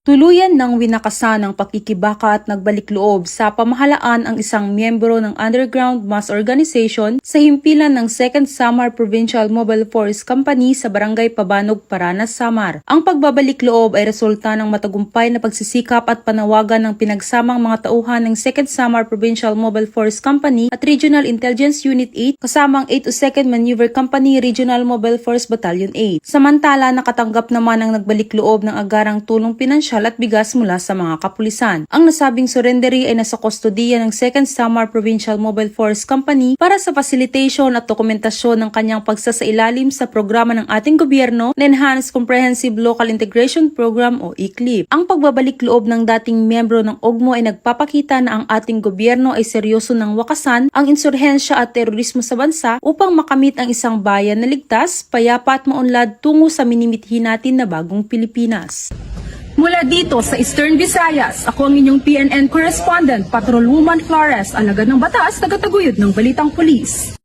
Tuluyan ng winakasan ng pakikibaka at nagbalik loob sa pamahalaan ang isang miyembro ng Underground Mass Organization sa himpilan ng 2nd Samar Provincial Mobile Force Company sa Barangay Pabanog, Paranas, Samar. Ang pagbabalik loob ay resulta ng matagumpay na pagsisikap at panawagan ng pinagsamang mga tauhan ng 2nd Samar Provincial Mobile Force Company at Regional Intelligence Unit 8 kasama ang 802nd Maneuver Company Regional Mobile Force Battalion 8. Samantala, nakatanggap naman ang nagbalik loob ng agarang tulong pinansyal at bigas mula sa mga kapulisan. Ang nasabing surrendery ay nasa kustodiya ng 2nd Samar Provincial Mobile Force Company para sa facilitation at dokumentasyon ng kanyang pagsasailalim sa programa ng ating gobyerno na Enhanced Comprehensive Local Integration Program o ICLIP. Ang pagbabalik loob ng dating miyembro ng OGMO ay nagpapakita na ang ating gobyerno ay seryoso ng wakasan ang insurhensya at terorismo sa bansa upang makamit ang isang bayan na ligtas, payapa at maunlad tungo sa minimithi natin na bagong Pilipinas. Mula dito sa Eastern Visayas, ako ang inyong PNN correspondent, Patrolwoman Flores, alagad ng batas, tagataguyod ng Balitang Pulis.